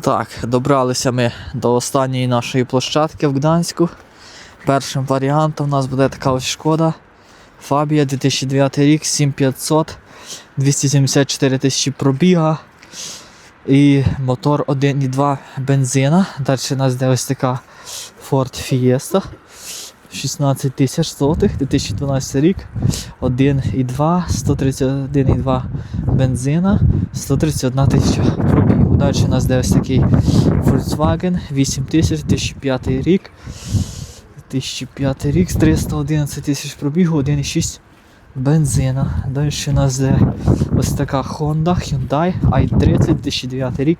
Так, добралися ми до останньої нашої площадки в Гданську. Першим варіантом у нас буде така ось шкода. Фабія 2009 рік, 7500, 274 тисячі пробіга. І мотор 1,2 бензина. Далі у нас йде ось така Ford Fiesta. 16 тисяч злотих, 2012 рік, 1,2, 131,2 бензина, 131 тисяча пробігу. Далі у нас йде ось такий Volkswagen 8000, 2005 рік. 2005 рік, 311 тисяч пробігу, 1,6 бензина. Далі у нас йде ось така Honda Hyundai i30 2009 рік.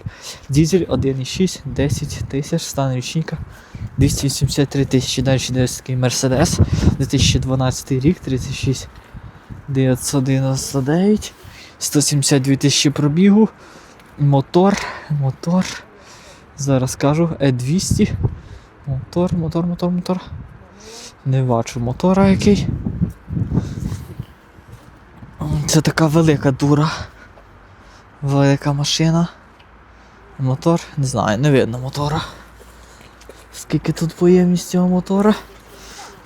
Дізель 1,6, 10 тисяч, стан річника 283 тисячі. Далі йде такий Mercedes 2012 рік, 36 999, 172 тисячі пробігу. Мотор, мотор. Зараз кажу, E200. Мотор, мотор, мотор, мотор. Не бачу мотора який. Це така велика дура. Велика машина. Мотор, не знаю, не видно мотора. Скільки тут поємність цього мотора?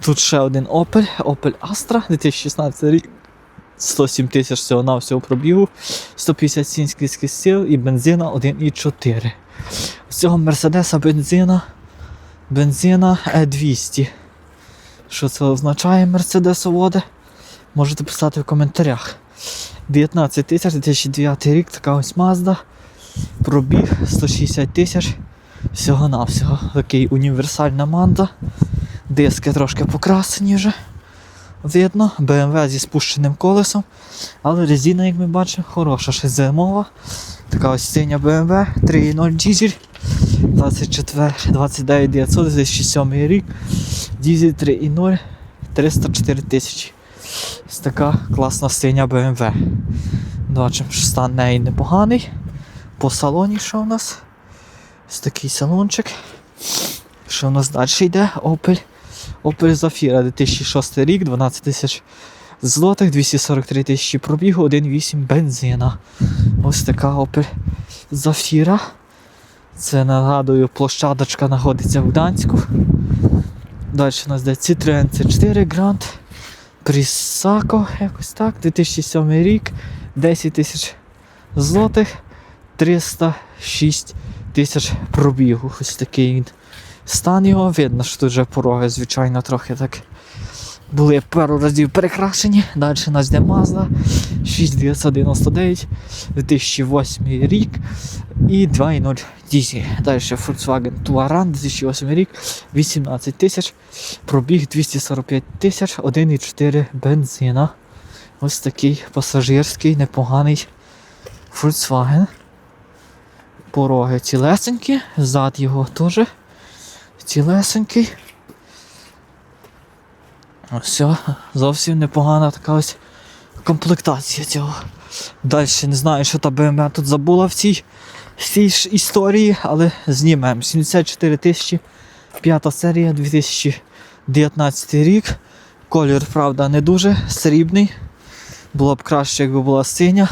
Тут ще один Opel, Opel Astra 2016 рік. 107 тисяч всього на всього пробігу, 157 кінських сил і бензина 1,4. З цього Мерседеса бензина бензина E200. Що це означає мерседесоводи? Можете писати в коментарях. 19 тисяч 2009 рік, така ось Mazda. Пробіг 160 тисяч. Всього-навсього. Такий універсальна манда. Диски трошки покрасені вже. Видно, BMW зі спущеним колесом. Але резина, як ми бачимо, хороша ще зимова. Така ось синя BMW 3.0 дізель. 24, 29 900, 2007 рік. Дізель 3.0, 304 тисячі. Ось така класна синя BMW. Бачимо, що стан неї непоганий. По салоні що у нас? Ось такий салончик. Що у нас далі йде? Opel. Opel Zafira 2006 рік, 12 тисяч злотих, 243 тисячі пробігу, 1,8 бензина. Ось така Opel Zafira. Це нагадую, площадочка знаходиться в Гданську. Далі у нас йде Citroen C4 Grand. Prisaco, якось так, 2007 рік, 10 тисяч злотих, 306 тисяч пробігу. Ось такий він. Стан його видно, що тут вже пороги, звичайно, трохи так були пару разів перекрашені. Далі у нас йде Mazda 6999, 2008 рік і 2.0 дізель. Далі Volkswagen Touran 2008 рік, 18 тисяч, пробіг 245 тисяч, 1,4 бензина. Ось такий пасажирський, непоганий Volkswagen. Пороги цілесенькі, зад його теж цілесенький. Все, зовсім непогана така ось комплектація цього. Далі не знаю, що та BMW тут забула в цій, в цій історії, але знімемо. 74 тисячі, п'ята серія, 2019 рік. Колір, правда, не дуже срібний. Було б краще, якби була синя.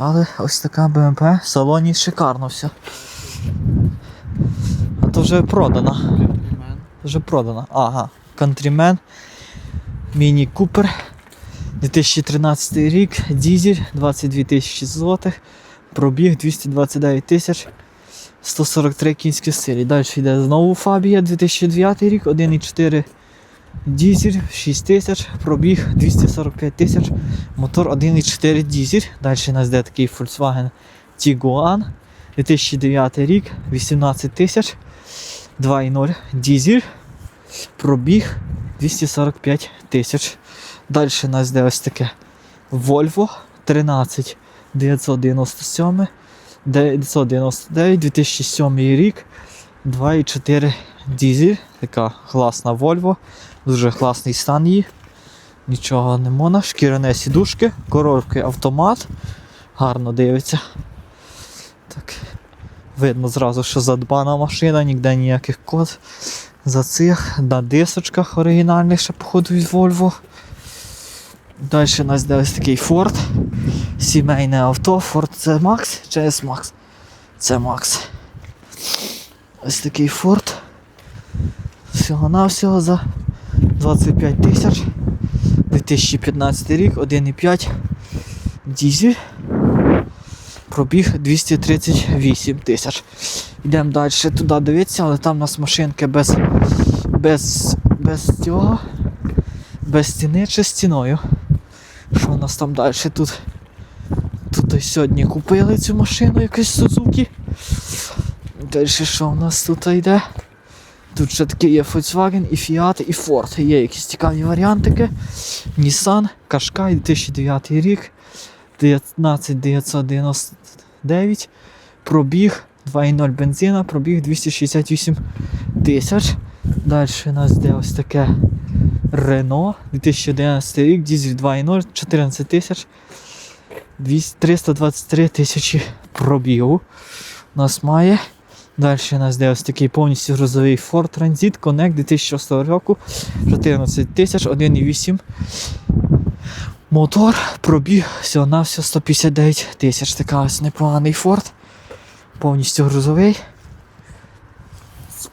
Але ось така BMW, в салоні шикарно все. А то вже продана. Вже продана. Ага. Countryman. Міні Купер. 2013 рік. Дізель 22 тисячі злотих. Пробіг 229 тисяч. 143 кінські силі. Далі йде знову Фабія 2009 рік, 1,4 дізель, 6 тисяч, пробіг 245 тисяч, мотор 1,4 дізель. Далі у нас йде такий Volkswagen Tiguan 2009 рік, 18 тисяч, 2,0 дізель, пробіг 245 тисяч. Далі у нас йде ось таке Volvo 13 997, 999, 2007 рік, 2,4 дізель. Така класна Volvo, дуже класний стан її. Нічого не можна, шкіряне сідушки, коробки автомат. Гарно дивиться. Так. Видно зразу, що задбана машина, ніде ніяких код. За цих на дисочках оригінальних ще походу від Volvo. Далі у нас йде ось такий Ford. Сімейне авто. Ford це Max чи S Max? Це Max. Ось такий Ford. Всього-навсього за 25 тисяч. 2015 рік, 1,5 дізель. Пробіг 238 тисяч. Йдемо далі туди дивитися, але там у нас машинки без, без, без цього, без стіни чи стіною. Що у нас там далі тут? Тут сьогодні купили цю машину якусь Suzuki. Далі що у нас тут йде? Тут ще такі є Volkswagen, і Fiat, і Ford. Є якісь цікаві варіантики. Nissan, Qashqai 2009 рік, 19999, пробіг 2.0 бензина, пробіг 268 тисяч. Далі у нас йде ось таке Renault 2011 рік, дізель 2.0, 14 тисяч. 323 тисячі пробігу. У нас має. Далі у нас йде ось такий повністю грузовий Ford Transit Connect 2006 року. 14 тисяч, 1,8. Мотор пробіг всього на все 159 тисяч. Така ось непоганий Ford. Повністю грузовий.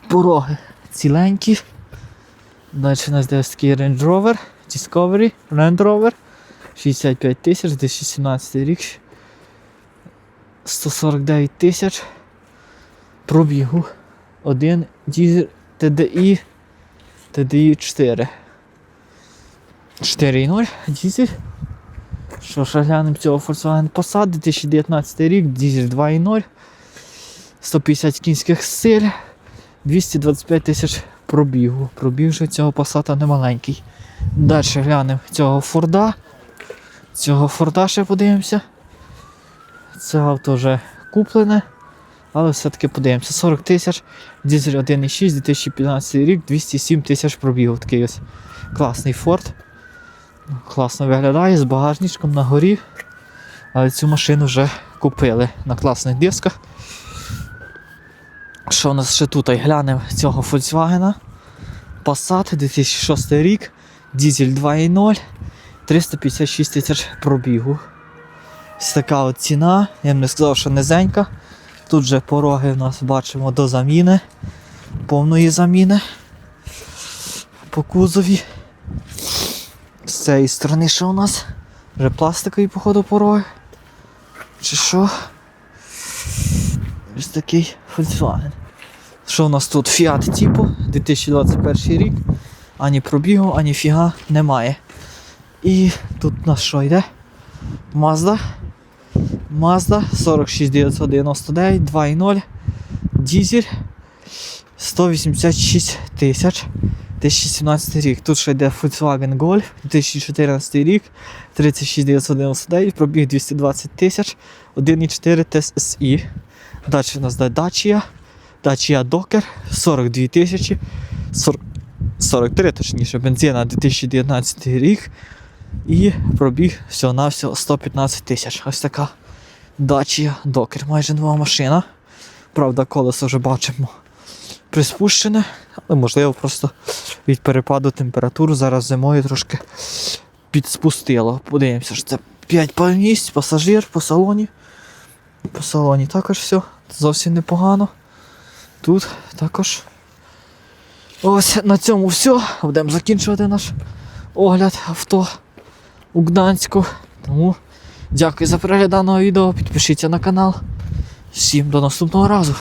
Пороги ціленькі. Далі у нас йде ось такий Range Rover, Discovery, Land Rover. 65 тисяч, 2017 рік. 149 тисяч пробігу. Один дізель TDI TDI 4. 4.0 дізель. Що ж, глянемо цього Volkswagen Passat 2019 рік, дізель 2.0. 150 кінських сил, 225 тисяч пробігу. Пробіг же цього Passat немаленький. Далі глянемо цього Форда. Цього Форда ще подивимося. Це авто вже куплене. Але все-таки подивимося. 40 тисяч, дизель 1,6, 2015 рік, 207 тисяч пробігу. Такий ось класний Ford. Класно виглядає з багажничком на горі. Але цю машину вже купили на класних дисках. Що у нас ще тут? Глянемо цього Volkswagen. Passat 2006 рік, дизель 2.0, 356 тисяч пробігу. Ось така от ціна. Я б не сказав, що низенька. Тут же пороги у нас бачимо до заміни, повної заміни по кузові. З цієї сторони що у нас? Вже пластикові, походу, пороги. Чи що? Ось такий Volkswagen. Що у нас тут? Fiat типу, 2021 рік. Ані пробігу, ані фіга немає. І тут у нас що йде? Mazda. Mazda 46999 2.0 дізель 186 тисяч 2017 рік. Тут ще йде Volkswagen Golf 2014 рік 36999, пробіг 220 тисяч 1.4 TSI. Далі у нас йде Dacia, Dacia Docker 42 тисячі 43 точніше, бензина 2019 рік. І пробіг всього-навсього 115 тисяч. Ось така Dacia Docker. Майже нова машина. Правда, колесо вже бачимо приспущене, але можливо просто від перепаду температур зараз зимою трошки підспустило. Подивимося, що це 5 місць, пасажир по салоні. По салоні також все зовсім непогано. Тут також. Ось на цьому все. Будемо закінчувати наш огляд авто у Гданську. Тому дякую за перегляд даного відео. Підпишіться на канал. Всім до наступного разу.